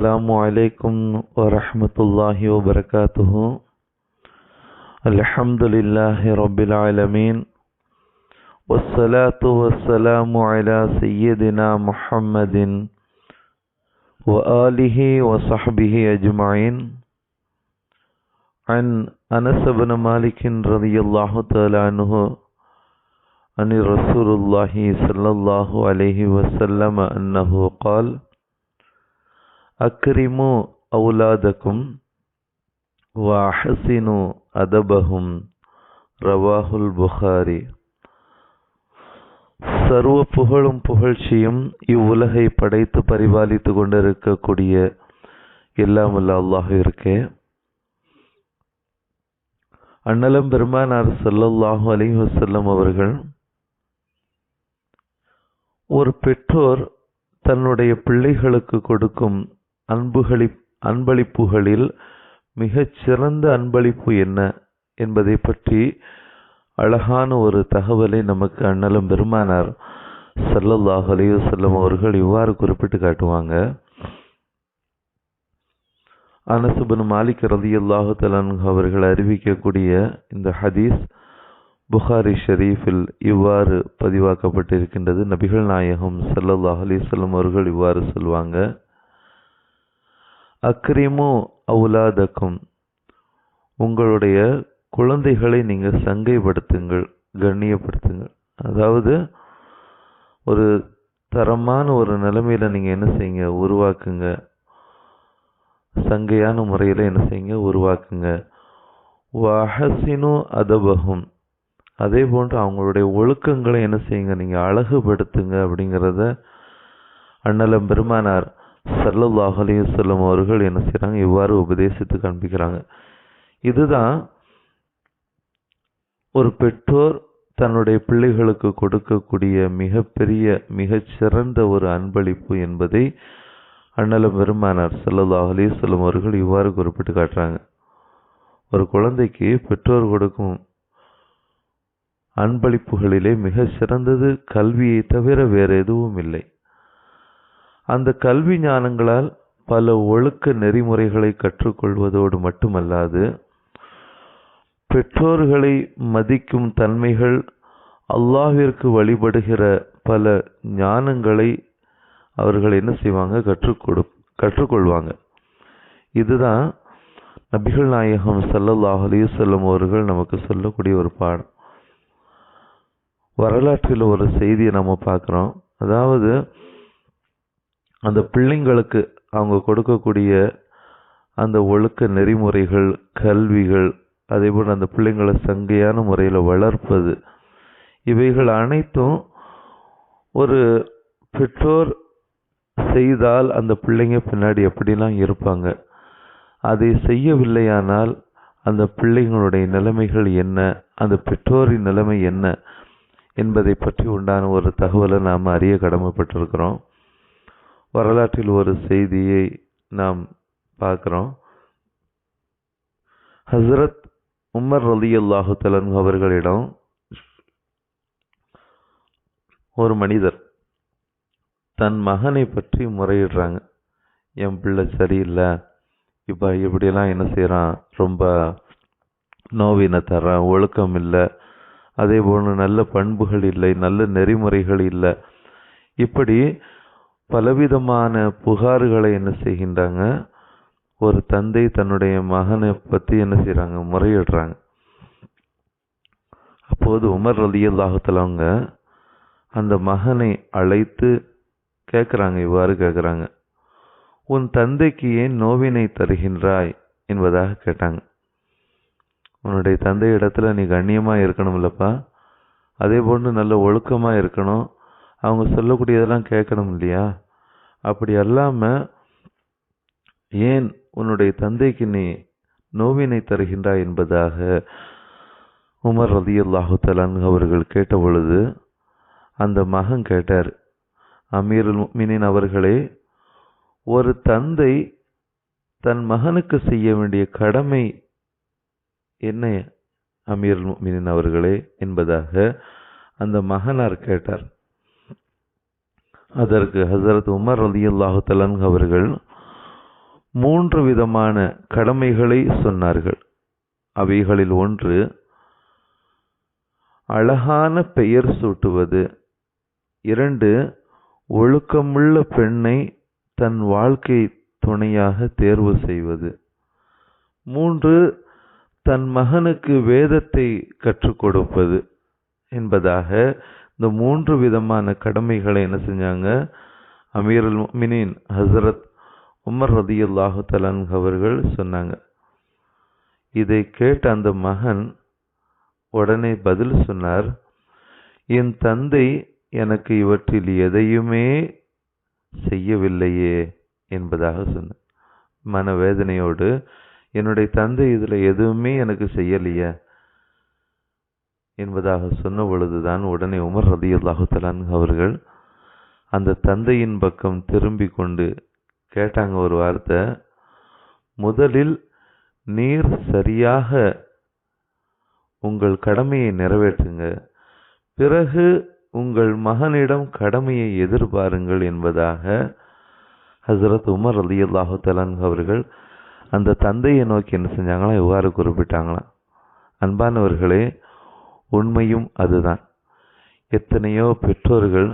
السلام عليكم ورحمة الله وبركاته. الحمد لله رب العالمين. والصلاة والسلام على سيدنا محمد وآله وصحبه أجمعين. عن أنس بن مالك رضي الله تعالى عنه عن رسول الله صلى الله عليه وسلم أنه قال அக்ரிமு அவுலாதக்கும் வாஹசினு அதபகும் ரவாஹுல் புகாரி. சர்வ புகழும் புகழ்ச்சியும் இவ்வுலகை படைத்து பரிபாலித்து கொண்டிருக்கக்கூடிய எல்லாமல்ல அல்லாஹ் இருக்கே. அண்ணலம் பெருமானார் சல்லல்லாஹு அலி வசல்லம் அவர்கள் ஒரு பெற்றோர் தன்னுடைய பிள்ளைகளுக்கு கொடுக்கும் அன்புகளி அன்பளிப்புகளில் மிகச் சிறந்த அன்பளிப்பு என்ன என்பதை பற்றி அழகான ஒரு தகவலை நமக்கு அண்ணலும் பெருமானார் ஸல்லல்லாஹு அலைஹி செல்லும் அவர்கள் இவ்வாறு குறிப்பிட்டு காட்டுவாங்க. அனசுபன் மாலிக் ரதியல்லாஹு தலான் அவர்கள் அறிவிக்கக்கூடிய இந்த ஹதீஸ் புகாரி ஷெரீஃபில் இவ்வாறு பதிவாக்கப்பட்டிருக்கின்றது. நபிகள் நாயகம் ஸல்லல்லாஹு அலைஹி செல்லும் அவர்கள் இவ்வாறு சொல்வாங்க. அக்ரிமு அவுலாதக்கும். உங்களுடைய குழந்தைகளை நீங்கள் சங்கைப்படுத்துங்கள் கண்ணியப்படுத்துங்கள். அதாவது ஒரு தரமான ஒரு நிலைமையில் நீங்கள் என்ன செய்யுங்க? உருவாக்குங்க. சங்கையான முறையில் என்ன செய்யுங்க? உருவாக்குங்க. வஹசினு அதபகும் அதே போன்று அவங்களுடைய ஒழுக்கங்களை என்ன செய்யுங்க? நீங்கள் அழகுபடுத்துங்க அப்படிங்கிறத அண்ணலம் பெருமானார் சல்லல்லாஹு அலைஹி அவர்கள் என்ன செய்கிறாங்க இவ்வாறு உபதேசித்து காண்பிக்கிறாங்க. இதுதான் ஒரு பெற்றோர் தன்னுடைய பிள்ளைகளுக்கு கொடுக்கக்கூடிய மிகப்பெரிய மிகச்சிறந்த ஒரு அன்பளிப்பு என்பதை அண்ணல பெருமானார் சல்லல்லாஹு அலைஹி அவர்கள் இவ்வாறு குறிப்பிட்டு காட்டுறாங்க. ஒரு குழந்தைக்கு பெற்றோர் கொடுக்கும் அன்பளிப்புகளிலே மிக சிறந்தது கல்வியை தவிர வேறு எதுவும் இல்லை. அந்த கல்வி ஞானங்களால் பல ஒழுக்க நெறிமுறைகளை கற்றுக்கொள்வதோடு மட்டுமல்லாது பெற்றோர்களை மதிக்கும் தன்மைகள் அல்லாஹிற்கு வழிபடுகிற பல ஞானங்களை அவர்கள் என்ன செய்வாங்க? கற்றுக்கொடு கற்றுக்கொள்வாங்க. இதுதான் நபிகள் நாயகம் சல்லல்லாஹ் அலிசல்லம் அவர்கள் நமக்கு சொல்லக்கூடிய ஒரு பாடம். வரலாற்றில் ஒரு செய்தியை நம்ம பார்க்குறோம். அதாவது அந்த பிள்ளைங்களுக்கு அவங்க கொடுக்கக்கூடிய அந்த ஒழுக்க நெறிமுறைகள் கல்விகள் அதே போல் அந்த பிள்ளைங்களை சங்கையான முறையில் வளர்ப்பது இவைகள் அனைத்தும் ஒரு பெற்றோர் செய்தால் அந்த பிள்ளைங்க பின்னாடி எப்படிலாம் இருப்பாங்க. அதை செய்யவில்லையானால் அந்த பிள்ளைங்களுடைய நிலைமைகள் என்ன அந்த பெற்றோரின் நிலைமை என்ன என்பதை பற்றி உண்டான ஒரு தகவலை நாம் அறிய கடமைப்பட்டிருக்கிறோம். வரலாற்றில் ஒரு செய்தியை நாம் பார்க்குறோம். ஹசரத் உமர் ரலி அல்லாஹு தலன் அவர்களிடம் ஒரு மனிதர் தன் மகனை பற்றி முறையிடுறாங்க. என் பிள்ளை சரியில்லை. இப்போ இப்படியெல்லாம் என்ன செய்கிறான் ரொம்ப நோவினை தர்றான். ஒழுக்கம் இல்லை. அதே போல் நல்ல பண்புகள் இல்லை. நல்ல நெறிமுறைகள் இல்லை. இப்படி பலவிதமான புகார்களை என்ன செய்கின்றாங்க? ஒரு தந்தை தன்னுடைய மகனை பற்றி என்ன செய்கிறாங்க முறையிடுறாங்க. அப்போது உமர் ரலி அவங்க அந்த மகனை அழைத்து கேட்குறாங்க இவ்வாறு கேட்குறாங்க உன் தந்தைக்கு ஏன் நோவினை தருகின்றாய்? என்பதாக கேட்டாங்க. உன்னுடைய தந்தை இடத்துல நீ கண்ணியமாக இருக்கணும் இல்லைப்பா அதே போன்று நல்ல ஒழுக்கமாக இருக்கணும். அவங்க சொல்லக்கூடியதெல்லாம் கேட்கணும் இல்லையா? அப்படி அல்லாமல் ஏன் உன்னுடைய தந்தைக்கு நீ நோவினை தருகின்றாய் என்பதாக உமர் ரதி அல்லாஹு தலான் அவர்கள் கேட்ட பொழுது அந்த மகன் கேட்டார் அமீருல் மினின் அவர்களே ஒரு தந்தை தன் மகனுக்கு செய்ய வேண்டிய கடமை என்ன அமீர் மினின் அவர்களே? என்பதாக அந்த மகனார் கேட்டார். அதற்கு ஹசரத் உமர் ரலியல்லாஹு தலன் அவர்கள் மூன்று விதமான கடமைகளை சொன்னார்கள். அவைகளில் ஒன்று அழகான பெயர் சூட்டுவது. இரண்டு ஒழுக்கமுள்ள பெண்ணை தன் வாழ்க்கை துணையாக தேர்வு செய்வது. மூன்று தன் மகனுக்கு வேதத்தை கற்றுக் கொடுப்பது என்பதாக இந்த மூன்று விதமான கடமைகளை என்ன செஞ்சாங்க? அமீருல் மினின் ஹசரத் உமர் ரதியுல்லாஹு தலான் அவர்கள் சொன்னாங்க. இதை கேட்ட அந்த மகன் உடனே பதில் சொன்னார் என் தந்தை எனக்கு இவற்றில் எதையுமே செய்யவில்லையே என்பதாக சொன்னார். மனவேதனையோடு என்னுடைய தந்தை இதில் எதுவுமே எனக்கு செய்யலையே என்பதாக சொன்ன பொழுதுதான் உடனே உமர் ரதியுல்லாஹு தலான் அவர்கள் அந்த தந்தையின் பக்கம் திரும்பி கொண்டு கேட்டாங்க ஒரு வார்த்தை. முதலில் நீர் சரியாக உங்கள் கடமையை நிறைவேற்றுங்க. பிறகு உங்கள் மகனிடம் கடமையை எதிர்பாருங்கள் என்பதாக ஹசரத் உமர் ரலியல்லாஹு தலான் அவர்கள் அந்த தந்தையை நோக்கி என்ன செஞ்சாங்களாம் இவ்வாறு குறிப்பிட்டாங்களாம். அன்பானவர்களே உண்மையும் அதுதான். எத்தனையோ பெற்றோர்கள்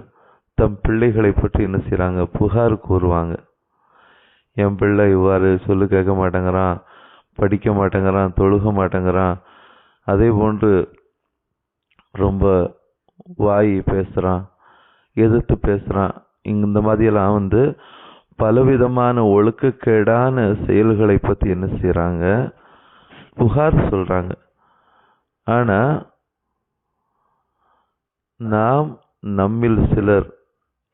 தம் பிள்ளைகளை பற்றி என்ன செய்கிறாங்க புகார் கூறுவாங்க. என் பிள்ளை இவ்வாறு சொல்லு கேட்க மாட்டேங்கிறான் படிக்க மாட்டேங்கிறான் தொழுக மாட்டேங்கிறான். அதே போன்று ரொம்ப வாய் பேசுகிறான் எதிர்த்து பேசுகிறான் இந்த மாதிரியெல்லாம் வந்து பலவிதமான ஒழுக்கக்கேடான செயல்களை பற்றி என்ன செய்கிறாங்க புகார் சொல்கிறாங்க ஆனால் நாம் நம்மில் சிலர்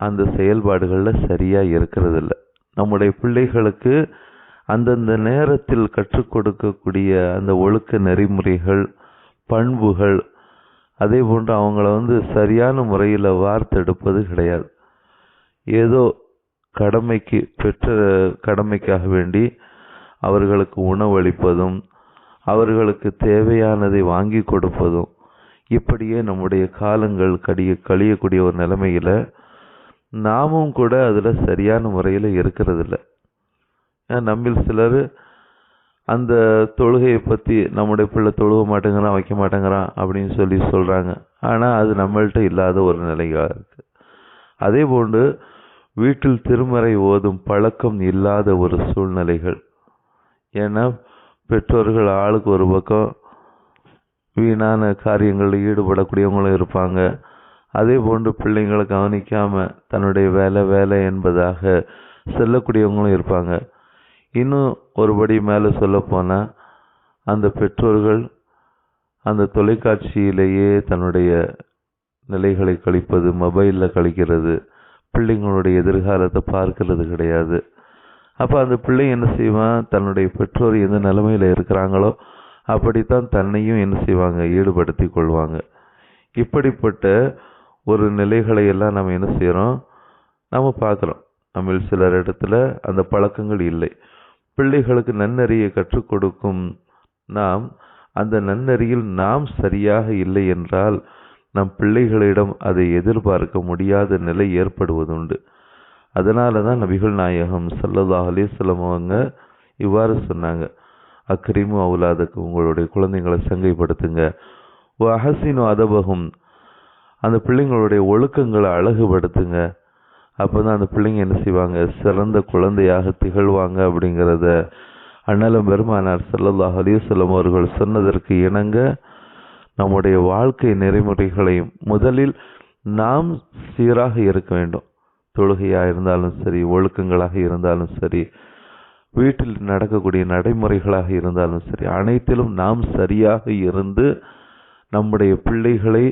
அந்த செயல்பாடுகளில் சரியாக இருக்கிறதில்ல. நம்முடைய பிள்ளைகளுக்கு அந்தந்த நேரத்தில் கற்றுக் கொடுக்கக்கூடிய அந்த ஒழுக்க நெறிமுறைகள் பண்புகள் அதே போன்று அவங்கள வந்து சரியான முறையில் வார்த்தெடுப்பது கிடையாது. ஏதோ கடமைக்கு பெற்ற கடமைக்காக வேண்டி அவர்களுக்கு உணவளிப்பதும் அவர்களுக்கு தேவையானதை வாங்கி கொடுப்பதும் இப்படியே நம்முடைய காலங்கள் கடிய கழியக்கூடிய ஒரு நிலைமையில் நாமும் கூட அதில் சரியான முறையில் இருக்கிறதில்ல. நம்மில் சிலர் அந்த தொழுகையை பற்றி நம்முடைய பிள்ளை தொழுக மாட்டேங்கிறான் வைக்க மாட்டேங்கிறான் அப்படின்னு சொல்லி சொல்கிறாங்க ஆனால் அது நம்மள்கிட்ட இல்லாத ஒரு நிலையாக இருக்குது அதே போன்று வீட்டில் திருமறை ஓதும் பழக்கம் இல்லாத ஒரு சூழ்நிலைகள். ஏன்னா பெற்றோர்கள் ஆளுக்கு ஒரு பக்கம் வீணான காரியங்களில் ஈடுபடக்கூடியவங்களும் இருப்பாங்க. அதே போன்று பிள்ளைங்களை கவனிக்காமல் தன்னுடைய வேலை வேலை என்பதாக செல்லக்கூடியவங்களும் இருப்பாங்க. இன்னும் ஒருபடி மேலே சொல்லப்போனால் அந்த பெற்றோர்கள் அந்த தொலைக்காட்சியிலேயே தன்னுடைய நிலைகளை கழிப்பது மொபைலில் கழிக்கிறது பிள்ளைங்களுடைய எதிர்காலத்தை பார்க்கறது கிடையாது. அப்போ அந்த பிள்ளை என்ன செய்வான்? தன்னுடைய பெற்றோர் எந்த நிலைமையில் இருக்கிறாங்களோ அப்படித்தான் தன்னையும் என்ன செய்வாங்க? ஈடுபடுத்தி கொள்வாங்க. இப்படிப்பட்ட ஒரு நிலைகளை எல்லாம் நம்ம என்ன செய்கிறோம் நம்ம பார்க்குறோம். நம்ம சிலர் இடத்துல அந்த பழக்கங்கள் இல்லை. பிள்ளைகளுக்கு நன்னறியை கற்றுக் கொடுக்கும் நாம் அந்த நன்னறியில் நாம் சரியாக இல்லை என்றால் நம் பிள்ளைகளிடம் அதை எதிர்பார்க்க முடியாத நிலை ஏற்படுவதுண்டு. அதனால தான் நபிகள் நாயகம் சல்லல்லாஹ் அலிஸ்லம் அவங்க இவ்வாறு சொன்னாங்க. அக்ரிமு அவுலாதுக்கு உங்களுடைய குழந்தைங்களை சங்கைப்படுத்துங்க. ஓ அஹசினு அதபகும் அந்த பிள்ளைங்களுடைய ஒழுக்கங்களை அழகுபடுத்துங்க. அப்போ தான் அந்த பிள்ளைங்க என்ன செய்வாங்க? சிறந்த குழந்தையாக திகழ்வாங்க அப்படிங்கிறத அண்ணலம் பெருமானார் சல்லல்லாஹ் அலிவசல்லம் அவர்கள் சொன்னதற்கு இணங்க நம்முடைய வாழ்க்கை நெறிமுறைகளையும் முதலில் நாம் சீராக இருக்க வேண்டும். தொழுகையாக இருந்தாலும் சரி ஒழுக்கங்களாக இருந்தாலும் சரி வீட்டில் நடக்கக்கூடிய நடைமுறைகளாக இருந்தாலும் சரி அனைத்திலும் நாம் சரியாக இருந்து நம்முடைய பிள்ளைகளை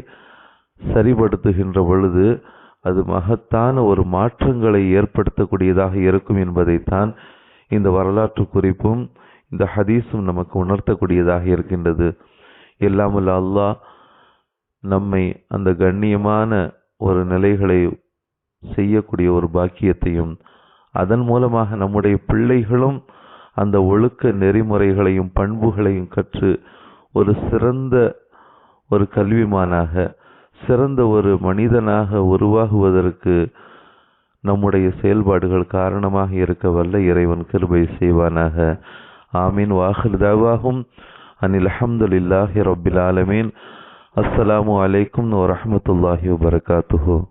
சரிபடுத்துகின்ற பொழுது அது மகத்தான ஒரு மாற்றங்களை ஏற்படுத்தக்கூடியதாக இருக்கும் என்பதைத்தான் இந்த வரலாற்று குறிப்பும் இந்த ஹதீஸும் நமக்கு உணர்த்தக்கூடியதாக இருக்கின்றது. எல்லாமல்ல அல்லாஹ் நம்மை அந்த கண்ணியமான ஒரு நிலைகளை செய்யக்கூடிய ஒரு பாக்கியத்தையும் அதன் மூலமாக நம்முடைய பிள்ளைகளும் அந்த ஒழுக்க நெறிமுறைகளையும் பண்புகளையும் கற்று ஒரு சிறந்த ஒரு கல்விமானாக சிறந்த ஒரு மனிதனாக உருவாகுவதற்கு நம்முடைய செயல்பாடுகள் காரணமாக இருக்க வல்ல இறைவன் கிருபை செய்வானாக. ஆமீன். வாஹிர்தாவாகும் அனில் அஹமதுல்லாஹி ரபில் ஆலமீன். அஸ்ஸலாமு அலைக்கும் வரமத்துல்லாஹி வபர்காத்துஹூ